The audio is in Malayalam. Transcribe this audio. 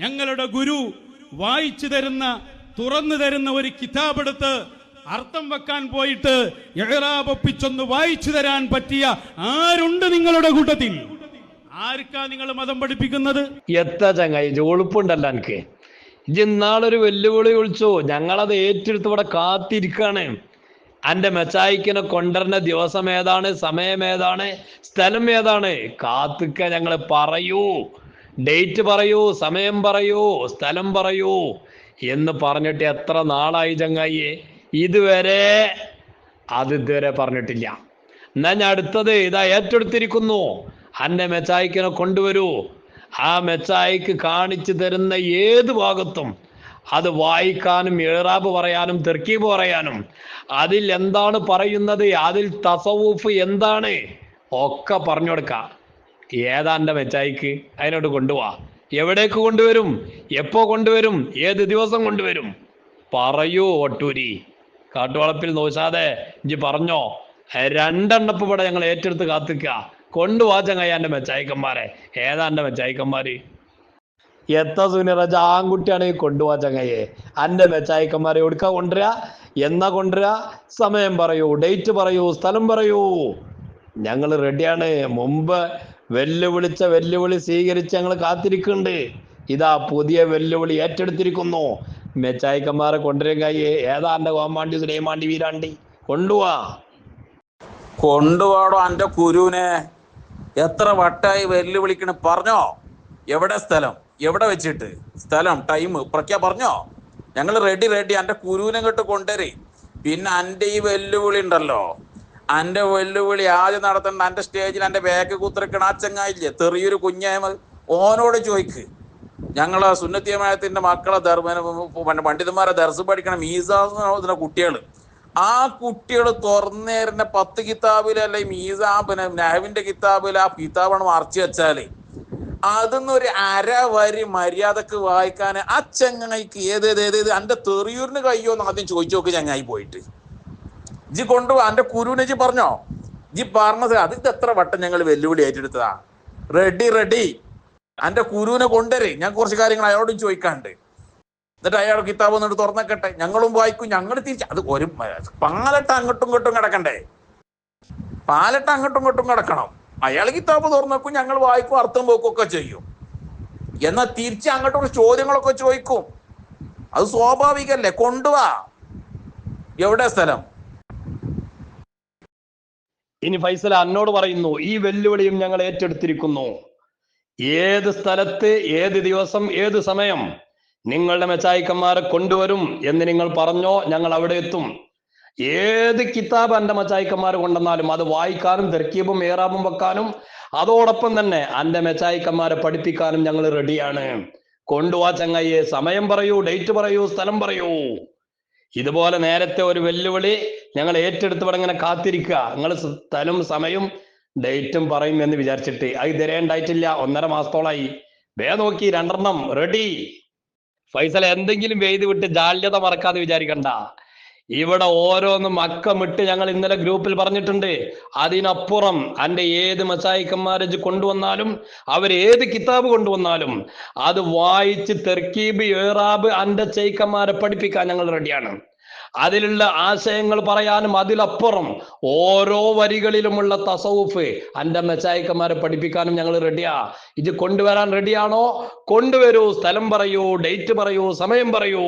ഞങ്ങളുടെ ഗുരു വായിച്ചു തരുന്ന തുറന്നു തരുന്ന ഒരു കിതാബെടുത്ത് അർത്ഥം വെക്കാൻ പോയിട്ട് എഴറാപൊപ്പിച്ചൊന്ന് വായിച്ചു തരാൻ പറ്റിയ ആരുണ്ട് നിങ്ങളുടെ കൂട്ടത്തിൽ? ആർക്കാ നിങ്ങൾ മതം പഠിപ്പിക്കുന്നത്? എത്താ ചങ്ങായി ഒളിപ്പുണ്ടല്ലോ എനിക്ക് ഇന്നാളൊരു വെല്ലുവിളി വിളിച്ചു? ഞങ്ങളത് ഏറ്റെടുത്ത് ഇവിടെ കാത്തിരിക്കാണ്. അന്റെ മെച്ചായിക്കിനെ കൊണ്ടുവരുന്ന ദിവസം ഏതാണ് സമയം ഏതാണ് സ്ഥലം ഏതാണ്? കാത്തിക്ക ഞങ്ങൾ പറയൂ. ഡേറ്റ് പറയൂ സമയം പറയൂ സ്ഥലം പറയൂ എന്ന് പറഞ്ഞിട്ട് എത്ര നാളായി ചങ്ങായിയെ? ഇതുവരെ അത് ഇതുവരെ പറഞ്ഞിട്ടില്ല. എന്നാ ഞാൻ അടുത്തത് ഇതാ ഏറ്റെടുത്തിരിക്കുന്നു. അന്നെ മെച്ചായിക്കിനെ കൊണ്ടുവരൂ. ആ മെച്ചായിക്ക് കാണിച്ചു തരുന്ന ഏത് ഭാഗത്തും അത് വായിക്കാനും ഏറാബ് പറയാനും തെർക്കീബ് പറയാനും അതിൽ എന്താണ് പറയുന്നത് അതിൽ തസവൂഫ് എന്താണ് ഒക്കെ പറഞ്ഞു കൊടുക്കാം ഏതാ എന്റെ മെച്ചായിക്ക് അതിനോട് കൊണ്ടുപോവാ എവിടേക്ക് കൊണ്ടുവരും? എപ്പോ കൊണ്ടുവരും? ഏത് ദിവസം കൊണ്ടുവരും? പറയൂ ഒട്ടൂരി. കാട്ടുവളപ്പിൽ നോശാതെ ഇഞ്ചി പറഞ്ഞോ? രണ്ടെണ്ണപ്പ് ഇവിടെ ഞങ്ങൾ ഏറ്റെടുത്ത് കാത്തിക്ക. കൊണ്ടുപോവാ ചങ്ങായി എന്റെ മെച്ചായിക്കന്മാരെ ഏതാ എന്റെ മെച്ചായിക്കന്മാര് എത്ര സുനിറജ ആൺകുട്ടിയാണ് ഈ കൊണ്ടുപോവാ ചങ്ങയെ അന്റെ മെച്ചായിക്കന്മാരെ എടുക്കാ കൊണ്ടുവരാ? എന്നാ കൊണ്ടുവരാ? സമയം പറയൂ ഡേറ്റ് പറയൂ സ്ഥലം പറയൂ. ഞങ്ങൾ റെഡിയാണ് മുമ്പ് വെല്ലുവിളിച്ച വെല്ലുവിളി സ്വീകരിച്ച് ഞങ്ങൾ കാത്തിരിക്കുന്നുണ്ട്. ഇതാ പുതിയ വെല്ലുവിളി ഏറ്റെടുത്തിരിക്കുന്നു. മെച്ചായിക്കന്മാരെ കൊണ്ടുവരും കൈ ഏതാ എന്റെ കോമാണ്ടി സുലൈമാണ്ടി വീരാണ്ടി കൊണ്ടുവാ. കൊണ്ടുപോടോ അന്റെ കുരുവിനെ. എത്ര വട്ടായി വെല്ലുവിളിക്കണ. പറഞ്ഞോ. എവിടെ സ്ഥലം? എവിടെ വെച്ചിട്ട്? സ്ഥലം ടൈം പ്രഖ്യാ പറഞ്ഞോ. ഞങ്ങൾ റെഡി റെഡി അന്റെ കുരുവിനെ ഇങ്ങോട്ട് കൊണ്ടുവരേ. പിന്നെ അന്റെ ഈ വെല്ലുവിളി ഉണ്ടല്ലോ. അന്റെ വെല്ലുവിളി ആദ്യം നടത്തേണ്ട അന്റെ സ്റ്റേജിൽ അന്റെ ബാക്ക് കുത്തിരിക്കണ ആ ചങ്ങായില്ലേ തെറിയൊരു കുഞ്ഞായ്മ ഓനോട് ചോദിക്ക്. ഞങ്ങളെ സുന്നത്തിയമായത്തിന്റെ മക്കളെ പണ്ഡിതന്മാരെ ദർസ് പഠിക്കണം മീസാസിനെ കുട്ടികൾ ആ കുട്ടികൾ തുറന്നേരുന്ന പത്ത് കിതാബിലല്ല അല്ലെ മീസ പിന്നെ നഹവിന്റെ കിതാബിൽ ആ കിതാബാണ് മറച്ചു വെച്ചാൽ. അതിന്ന് ഒരു അര വരി മര്യാദയ്ക്ക് വായിക്കാൻ ആ ചങ്ങായിക്ക് ഏത് ഏത് ഏത് ഏത് അന്റെ തെറിയൂരിന് കയ്യോ എന്ന് ആദ്യം ചോദിച്ചു നോക്ക് ചങ്ങായി പോയിട്ട്. ജി കൊണ്ടു എന്റെ കുരുവിനെ ജി പറഞ്ഞോ. ജി പറഞ്ഞത് അത് ഇത് എത്ര വട്ടം ഞങ്ങൾ വെല്ലുവിളി ഏറ്റെടുത്തതാ. Ready ready. എന്റെ കുരുവിനെ കൊണ്ടുവരേ. ഞാൻ കുറച്ച് കാര്യങ്ങൾ അയാളോടും ചോദിക്കാണ്ട് എന്നിട്ട് അയാൾ കിതാബ് എന്നിട്ട് തുറന്നക്കട്ടെ. ഞങ്ങളും വായിക്കും. ഞങ്ങൾ തിരിച്ച് അത് ഒരു പാലട്ട അങ്ങോട്ടും ഇങ്ങോട്ടും കിടക്കണ്ടേ? പാലട്ട അങ്ങോട്ടും ഇങ്ങോട്ടും കിടക്കണം. അയാൾ കിതാബ് തുറന്നേക്കും ഞങ്ങൾ വായിക്കും അർത്ഥം പോക്കും ഒക്കെ ചെയ്യും. എന്നാൽ തിരിച്ച് അങ്ങോട്ടുള്ള ചോദ്യങ്ങളൊക്കെ ചോദിക്കും. അത് സ്വാഭാവികല്ലേ? കൊണ്ടുവാ. എവിടെ സ്ഥലം? ഇനി ഫൈസൽ അന്നോട് പറയുന്നു ഈ വെല്ലുവിളിയും ഞങ്ങൾ ഏറ്റെടുത്തിരിക്കുന്നു. ഏത് സ്ഥലത്ത് ഏത് ദിവസം ഏത് സമയം നിങ്ങളുടെ മെച്ചായിക്കന്മാരെ കൊണ്ടുവരും എന്ന് നിങ്ങൾ പറഞ്ഞോ ഞങ്ങൾ അവിടെ എത്തും. ഏത് കിതാബ് എന്റെ മെച്ചായിക്കന്മാർ കൊണ്ടുവന്നാലും അത് വായിക്കാനും തെർക്കീബും ഏറാബും വെക്കാനും അതോടൊപ്പം തന്നെ എന്റെ മെച്ചായിക്കന്മാരെ പഠിപ്പിക്കാനും ഞങ്ങൾ റെഡിയാണ് കൊണ്ടുവാ ചങ്ങയ്യെ സമയം പറയൂ ഡേറ്റ് പറയൂ സ്ഥലം പറയൂ. ഇതുപോലെ നേരത്തെ ഒരു വെല്ലുവിളി ഞങ്ങൾ ഏറ്റെടുത്ത് ഇങ്ങനെ കാത്തിരിക്കുക. നിങ്ങൾ സ്ഥലം സമയം ഡേറ്റും പറയും എന്ന് വിചാരിച്ചിട്ട്. അത് ഇതുവരെ ഉണ്ടായിട്ടില്ല. ഒന്നര മാസത്തോളായി. വേ നോക്കി രണ്ടെണ്ണം. റെഡി ഫൈസൽ എന്തെങ്കിലും വെയ്ത് വിട്ട് ജാള്യത മറക്കാതെ വിചാരിക്കണ്ട. ഇവിടെ ഓരോന്നും അക്കമിട്ട് ഞങ്ങൾ ഇന്നലെ ഗ്രൂപ്പിൽ പറഞ്ഞിട്ടുണ്ട്. അതിനപ്പുറം അന്റെ ഏത് മസായിക്കന്മാരെ കൊണ്ടുവന്നാലും അവർ ഏത് കിതാബ് കൊണ്ടുവന്നാലും അത് വായിച്ച് തെർക്കീബ് ഏറാബ് അന്റെ ചെയ്ക്കന്മാരെ പഠിപ്പിക്കാൻ ഞങ്ങൾ റെഡിയാണ്. അതിലുള്ള ആശയങ്ങൾ പറയാനും അതിലപ്പുറം ഓരോ വരികളിലുമുള്ള തസവുഫ് അന്റെ മെച്ചായിക്കന്മാരെ പഠിപ്പിക്കാനും ഞങ്ങൾ റെഡിയാ. ഇത് കൊണ്ടുവരാൻ റെഡിയാണോ? കൊണ്ടുവരൂ സ്ഥലം പറയൂ ഡേറ്റ് പറയൂ സമയം പറയൂ.